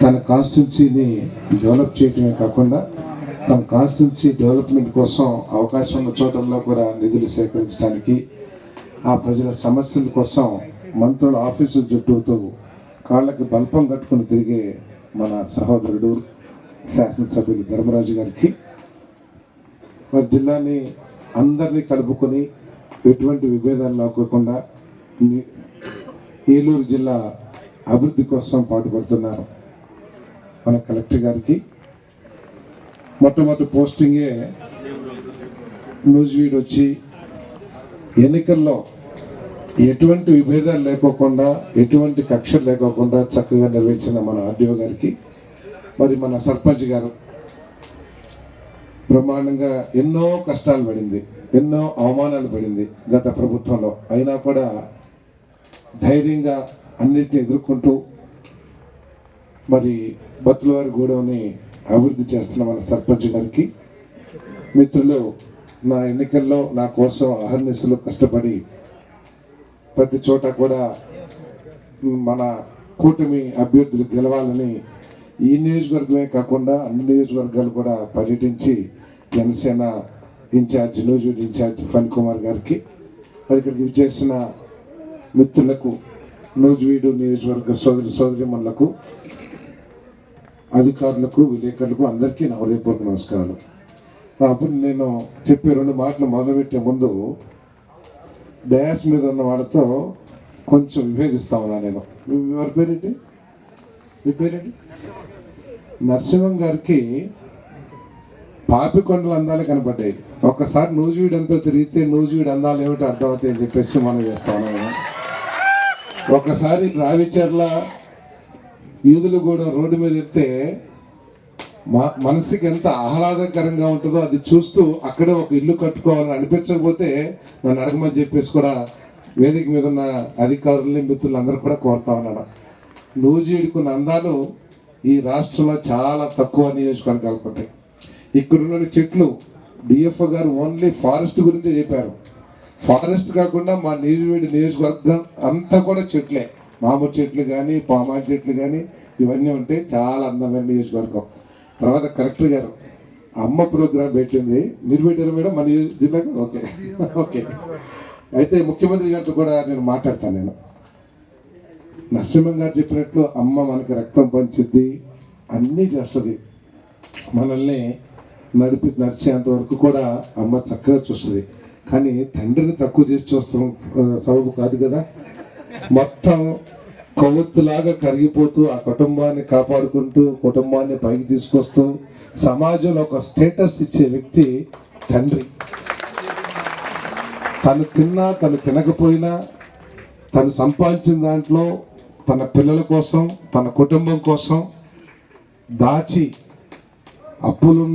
తన కాన్స్టిట్యున్సీని డెవలప్ చేయడమే కాకుండా తన కాన్స్టిట్యున్సీ డెవలప్మెంట్ కోసం అవకాశం ఉన్న చోటల్లో కూడా నిధులు సేకరించడానికి ఆ ప్రజల సమస్యల కోసం మంత్రుల ఆఫీసుల చుట్టూతో కాళ్ళకి బల్పం కట్టుకుని తిరిగే మన సహోదరుడు శాసనసభ్యులు ధర్మరాజు గారికి మరి జిల్లాని అందరినీ కలుపుకొని ఎటువంటి విభేదాలు లేకోకుండా ఏలూరు జిల్లా అభివృద్ధి కోసం పాటుపడుతున్నారు మన కలెక్టర్ గారికి. మొట్టమొదటి పోస్టింగే న్యూస్ వీడ్ వచ్చి ఎన్నికల్లో ఎటువంటి విభేదాలు లేకోకుండా ఎటువంటి కక్షలు లేకోకుండా చక్కగా నిర్వహించిన మన ఆర్డీఓ గారికి మరి మన సర్పంచ్ గారు. బ్రహ్మాండంగా ఎన్నో కష్టాలు పడింది ఎన్నో అవమానాలు పడింది గత ప్రభుత్వంలో. అయినా కూడా ధైర్యంగా అన్నిటిని ఎదుర్కొంటూ మరి బతులవారి గూడెంని అభివృద్ధి చేస్తున్న మన సర్పంచ్ గారికి మిత్రులు నా ఎన్నికల్లో నా కోసం అహర్నిశలు కష్టపడి ప్రతి చోట కూడా మన కూటమి అభ్యర్థులు గెలవాలని ఈ నియోజకవర్గమే కాకుండా అన్ని నియోజకవర్గాలు కూడా పర్యటించి జనసేన ఇన్ఛార్జ్ న్యూజివీడ్ ఇన్ఛార్జ్ ఫణ్ కుమార్ గారికి మరి ఇక్కడికి విచ్చేసిన మిత్రులకు నూజివీడు నియోజకవర్గ సోదరి సోదరిమణులకు అధికారులకు విలేకరులకు అందరికీ నా హృదయపూర్వక నమస్కారాలు. అప్పుడు నేను చెప్పే రెండు మాటలు మొదలుపెట్టే ముందు డయాస్ మీద ఉన్న వాళ్ళతో కొంచెం విభేదిస్తా ఉన్నా నేను ఎవరి పేరేంటి మీ పేరేంటి నరసింహం గారికి పాపికొండల అందాలు కనపడ్డాయి. ఒక్కసారి నూజివీడు అంతా తిరిగితే నూజివీడు అందాలు ఏమిటో అర్థమవుతాయి అని చెప్పేసి మనం చేస్తా ఉన్నాం. ఒకసారి రావిచర్ల యూదులు కూడా రోడ్డు మీద ఎత్తే మా మనసుకి ఎంత ఆహ్లాదకరంగా ఉంటుందో అది చూస్తూ అక్కడే ఒక ఇల్లు కట్టుకోవాలని అనిపించకపోతే నన్ను అడగమని చెప్పేసి కూడా వేదిక మీద ఉన్న అధికారుల్ని మిత్రులందరూ కూడా కోరుతా ఉన్నాడు నూజివీడుకున్న అందాలు ఈ రాష్ట్రంలో చాలా తక్కువ నియోజకవర్గాలకు ఉంటాయి. ఇక్కడున్న చెట్లు డిఎఫ్ఓ గారు ఓన్లీ ఫారెస్ట్ గురించి చెప్పారు. ఫారెస్ట్ కాకుండా మా నీరువేడి నియోజకవర్గం అంతా కూడా చెట్లే. మామూలు చెట్లు కానీ పామాయి చెట్లు కానీ ఇవన్నీ ఉంటే చాలా అందమైన నియోజకవర్గం. తర్వాత కలెక్టర్ గారు అమ్మ ప్రోగ్రాం పెట్టింది. మీరు పెట్టారు మేడం మన జిల్లాగా ఓకే. ఓకే. అయితే ముఖ్యమంత్రి గారితో కూడా నేను మాట్లాడతాను నేను. నరసింహం గారు చెప్పినట్లు అమ్మ మనకి రక్తం పంచుద్ది అన్నీ చేస్తుంది. మనల్ని నడిపి నడిచేంత వరకు కూడా అమ్మ చక్కగా చూస్తుంది. కానీ తండ్రిని తక్కువ చేసి చూస్తాం సబబు కాదు కదా. మొత్తం కొవ్వొత్తులాగా కరిగిపోతూ ఆ కుటుంబాన్ని కాపాడుకుంటూ కుటుంబాన్ని పైకి తీసుకొస్తూ సమాజంలో ఒక స్టేటస్ ఇచ్చే వ్యక్తి తండ్రి. తను తిన్నా తను తినకపోయినా తను సంపాదించిన దాంట్లో తన పిల్లల కోసం తన కుటుంబం కోసం దాచి అప్పులున్న